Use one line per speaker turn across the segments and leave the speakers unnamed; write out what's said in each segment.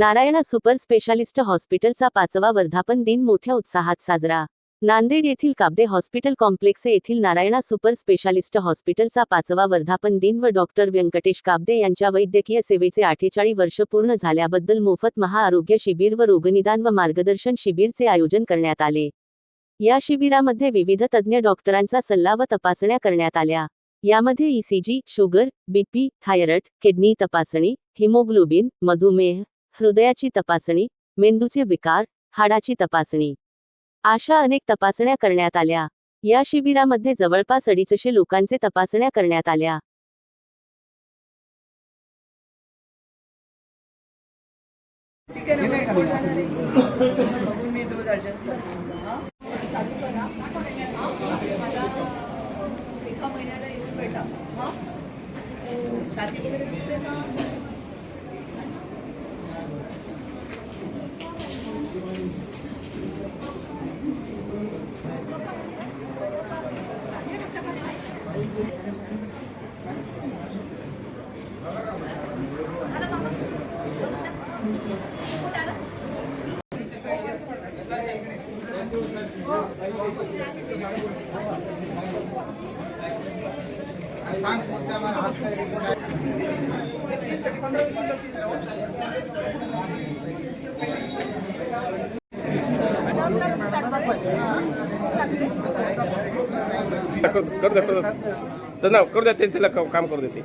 Narayana super specialist हॉस्पिटलचा पाचवा वर्धापन दिन मोठ्या उत्साहात साजरा. नांदेड येथील काबदे हॉस्पिटल कॉम्प्लेक्स येथील नारायणा सुपर स्पेशालिस्ट हॉस्पिटलचा पाचवा वर्धापन दिन व डॉक्टर व्यंकटेश काबदे यांच्या वैद्यकीय सेवेचे अठ्ठेचाळीस वर्ष पूर्ण झाल्याबद्दल मोफत महाआरोग्य शिबिर व रोगनिदान व मार्गदर्शन शिबिरचे आयोजन करण्यात आले. या शिबिरामध्ये विविध तज्ज्ञ डॉक्टरांचा सल्ला व तपासण्या करण्यात आल्या. यामध्ये ECG sugar BP thyroid kidney तपासणी हिमोग्लोबिन मधुमेह हृदयाची तपासणी मेंदूचे विकार हाडाची तपासणी. अशा अनेक तपासण्या करण्यात आल्या. या शिबिरामध्ये जवळपास अडीचशे लोकांचे तपासण्या करण्यात आल्या.
एका महिन्याला येऊन भेटा छाती वगैरे दुखते ना
करू करू द्या करू द्या तर ना करू द्या ते त्याला काम करू देते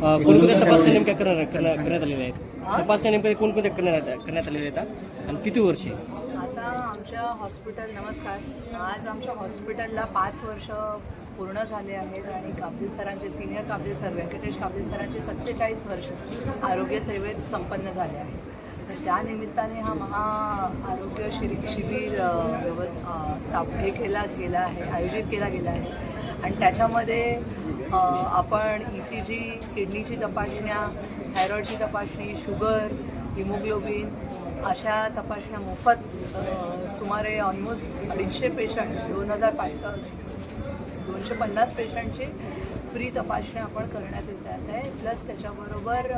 कोणकोणत्या तपासण्या नेमक्या करणार करण्यात आलेल्या आहेत. तपासण्या नेमक्या कोणकोणत्या करण्यात करण्यात आलेल्या आहेत आणि किती वर्षे
आता आमच्या हॉस्पिटल नमस्कार आज आमच्या हॉस्पिटलला पाच वर्ष पूर्ण झाले आहेत आणि काबदे सरांचे सिनियर काबदे सर व्यंकटेश काबदे सरांचे सत्तेचाळीस वर्ष आरोग्य सेवेत संपन्न झाले आहे तर त्या निमित्ताने हा महा आरोग्य शिर शिबिर अ, व्यव हे केला गेला आहे आयोजित केला गेला आहे. आणि त्याच्यामध्ये आपण ई सी जी किडनीची तपासण्या थायरॉईडची तपासणी शुगर हिमोग्लोबिन अशा तपासण्या मोफत सुमारे ऑलमोस्ट अडीचशे पेशंट दोन हजार पाच दोनशे पन्नास पेशंटचे फ्री तपासण्या आपण करण्यात येतात आहे. प्लस त्याच्याबरोबर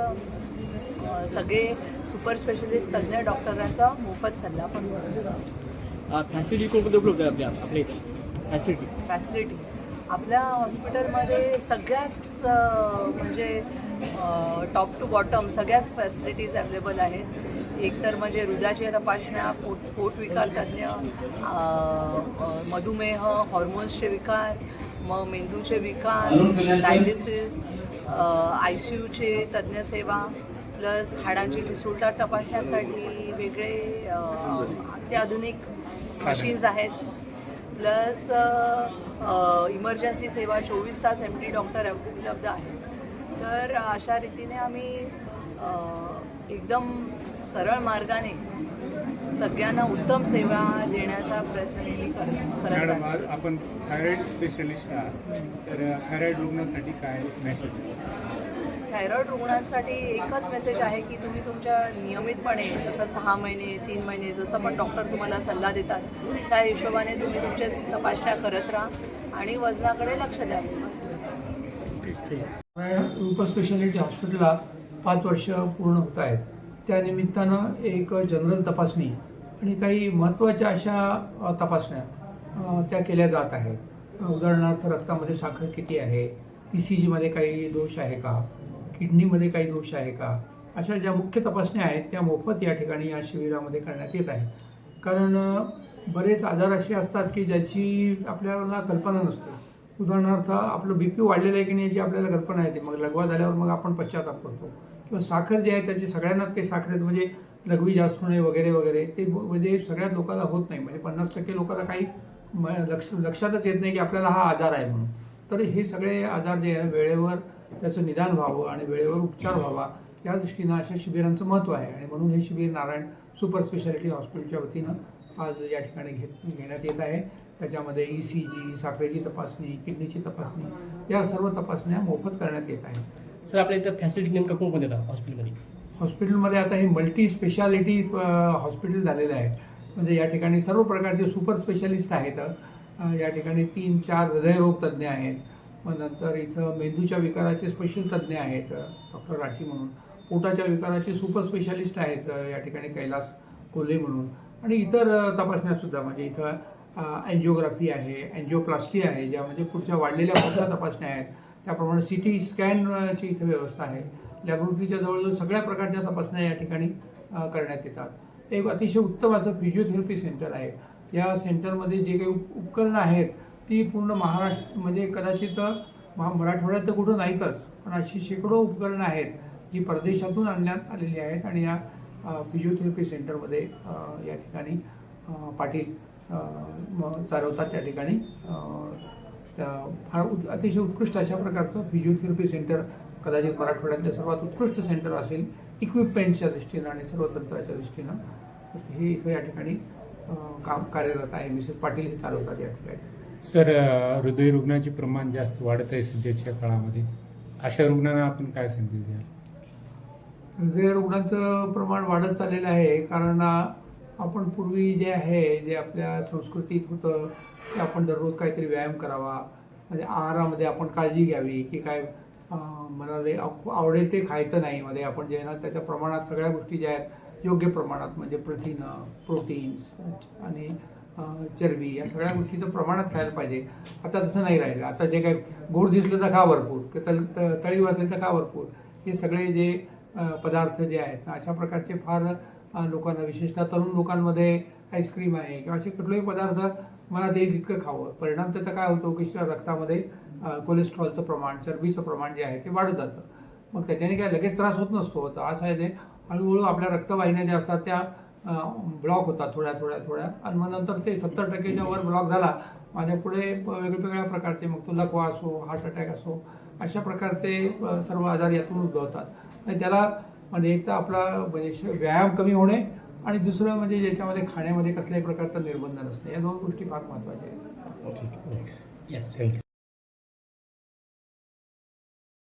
सगळे सुपर स्पेशलिस्ट तज्ज्ञ डॉक्टरांचा मोफत सल्ला पण मिळतो.
फॅसिलिटी कोणकोणत्या उपलब्ध आहे आपल्या आपल्या इथे? फॅसिलिटी
फॅसिलिटी आपल्या हॉस्पिटलमध्ये सगळ्याच म्हणजे टॉप टू बॉटम सगळ्याच फॅसिलिटीज अवेलेबल आहेत. एक तर म्हणजे हृदयाच्या तपासण्या पोट पोटविकार तज्ज्ञ मधुमेह हॉर्मोन्सचे विकार मग मेंदूचे विकार डायलिसिस आय सी यूचे तज्ज्ञ सेवा प्लस हाडांची ठिसूळता तपासण्यासाठी वेगळे अत्याधुनिक मशीन्स आहेत. प्लस इमर्जन्सी सेवा चोवीस तास एम डी डॉक्टर उपलब्ध आहेत. तर अशा रीतीने आम्ही एकदम सरळ मार्गाने सगळ्यांना उत्तम सेवा देण्याचा प्रयत्न नेहमी कर करत
मॅडम. आज आपण थायरॉइड स्पेशलिस्ट आहात. तर थायरॉइड रुग्णासाठी काय मेसेज
थायरॉईड रुग्णांसाठी एकच मेसेज आहे की तुम्ही तुमच्या नियमितपणे जसं सहा महिने तीन महिने जसं पण डॉक्टर तुम्हाला सल्ला देतात त्या हिशोबाने तुम्ही तुमच्या तपासण्या करत राहा आणि वजनाकडे लक्ष द्यावे बस
रुपा स्पेशालिटी हॉस्पिटलला पाच वर्ष पूर्ण होत आहेत. त्यानिमित्तानं एक जनरल तपासणी आणि काही महत्त्वाच्या अशा तपासण्या त्या केल्या जात आहेत. उदाहरणार्थ रक्तामध्ये साखर किती आहे? ई सी जीमध्ये काही दोष आहे का? किडनीमध्ये काही दोष आहे का? अशा ज्या मुख्य तपासण्या आहेत त्या मोफत या ठिकाणी या शिबिरामध्ये करण्यात येत आहेत. कारण बरेच आजार असे असतात की ज्याची आपल्याला कल्पना नसते. उदाहरणार्थ आपलं बी पी वाढलेलं आहे की नाही याची आपल्याला कल्पना येते. मग लघवा झाल्यावर मग आपण पश्चाताप करतो. किंवा साखर जे आहे त्याची सगळ्यांनाच काही साखरेत म्हणजे लघवी जास्त होणे वगैरे वगैरे ते म्हणजे सगळ्यात लोकांना होत नाही. म्हणजे पन्नास टक्के लोकांना काही म- लक्ष लक्षातच येत नाही की आपल्याला हा आजार आहे म्हणून. तर हे सगळे आजार जे आहे वेळेवर त्याचं निदान व्हावं आणि वेळेवर उपचार व्हावा या दृष्टीनं अशा शिबिरांचं महत्त्व आहे. आणि म्हणून हे शिबिर नारायण सुपर स्पेशालिटी हॉस्पिटलच्या वतीनं आज या ठिकाणी घेत घेण्यात येत आहे. त्याच्यामध्ये ई सी जी साखरेची तपासणी किडनीची तपासणी या सर्व तपासण्या मोफत करण्यात येत आहेत.
सर आपल्या इथं फॅसिलिटी नेमका कोणकोणत्या देतात हॉस्पिटलमध्ये?
हॉस्पिटलमध्ये आता हे मल्टी स्पेशालिटी हॉस्पिटल झालेलं आहे म्हणजे या ठिकाणी सर्व प्रकारचे सुपर स्पेशालिस्ट आहेत. या ठिकाणी तीन चार हृदयरोग तज्ज्ञ आहेत. मग नंतर इथं मेंदूच्या विकाराचे स्पेशल तज्ज्ञ आहेत डॉक्टर राठी म्हणून. पोटाच्या विकाराचे सुपर स्पेशालिस्ट आहेत या ठिकाणी कैलास कोल्हे म्हणून. आणि इतर तपासण्यासुद्धा म्हणजे इथं अँजिओग्राफी आहे अँजिओप्लास्टी आहे ज्या म्हणजे पुढच्या वाढलेल्या मोठ्या तपासण्या आहेत. त्याप्रमाणे सी टी स्कॅनची इथं व्यवस्था आहे. लॅबोरेटरीच्या जवळजवळ सगळ्या प्रकारच्या तपासण्या या ठिकाणी करण्यात येतात. एक अतिशय उत्तम असं फिजिओथेरपी सेंटर आहे. या सेंटरमध्ये जे काही उपकरणं आहेत ती पूर्ण महाराष्ट्र म्हणजे कदाचित महा मराठवाड्यात तर कुठं नाहीतच पण अशी शेकडो उपकरणं आहेत जी परदेशातून आणण्यात आलेली आहेत आणि या फिजिओथेरपी सेंटरमध्ये या ठिकाणी पाटील चालवतात त्या ठिकाणी उत अतिशय उत्कृष्ट अशा प्रकारचं फिजिओथेरपी सेंटर कदाचित मराठवाड्यातलं सर्वात उत्कृष्ट सेंटर असेल इक्विपमेंटच्या दृष्टीनं आणि सर्व तंत्राच्या दृष्टीनं तर हे इथं या ठिकाणी काम कार्यरत आहे. मिसेस पाटील हे चालवतात या ठिकाणी.
सर हृदयरुग्णाचे प्रमाण जास्त वाढत आहे सध्याच्या काळामध्ये. अशा रुग्णांना आपण काय संदेश द्याल?
हृदय रुग्णांचं प्रमाण वाढत चाललेलं आहे कारण आपण पूर्वी जे आहे जे आपल्या संस्कृतीत होतं की आपण दररोज काहीतरी व्यायाम करावा. म्हणजे आहारामध्ये आपण काळजी घ्यावी की काय मला मनाला आवडेल ते खायचं नाही. मध्ये आपण जे ना त्याच्या प्रमाणात सगळ्या गोष्टी ज्या आहेत योग्य प्रमाणात म्हणजे प्रथिनं प्रोटीन्स आणि चरबी या सगळ्या गोष्टीचं प्रमाणात खायला पाहिजे. आता तसं नाही राहिलं. आता जे काय गोड दिसलं तर खा भरपूर. तल त- तळीव असेल तर खा भरपूर. हे सगळे जे पदार्थ जे आहेत ना अशा प्रकारचे फार लोकांना विशेषतः तरुण लोकांमध्ये आईस्क्रीम आहे किंवा असे कुठलेही पदार्थ मला देईल तितकं खावं. परिणाम त्याचा काय होतो? की रक्तामध्ये कोलेस्ट्रॉलचं प्रमाण चरबीचं प्रमाण जे आहे ते वाढत जातं. मग त्याच्याने काय लगेच त्रास होत नसतो. तर असं आहे ते हळूहळू आपल्या रक्तवाहिन्या ज्या असतात त्या ब्लॉक होतात थोड्या थोड्या थोड्या. आणि मग नंतर ते सत्तर टक्केच्या वर ब्लॉक झाला माझ्या पुढे वेगवेगळ्या प्रकारचे मग तो लकवा असो हार्ट अटॅक असो अशा प्रकारचे सर्व आजार यातून उद्भवतात. आणि त्याला म्हणजे एक तर आपला म्हणजे व्यायाम कमी होणे आणि दुसरं म्हणजे ज्याच्यामध्ये खाण्यामध्ये कसल्याही प्रकारचा निर्बंध नसणे. या दोन गोष्टी फार महत्त्वाच्या आहेत.
Yes thank you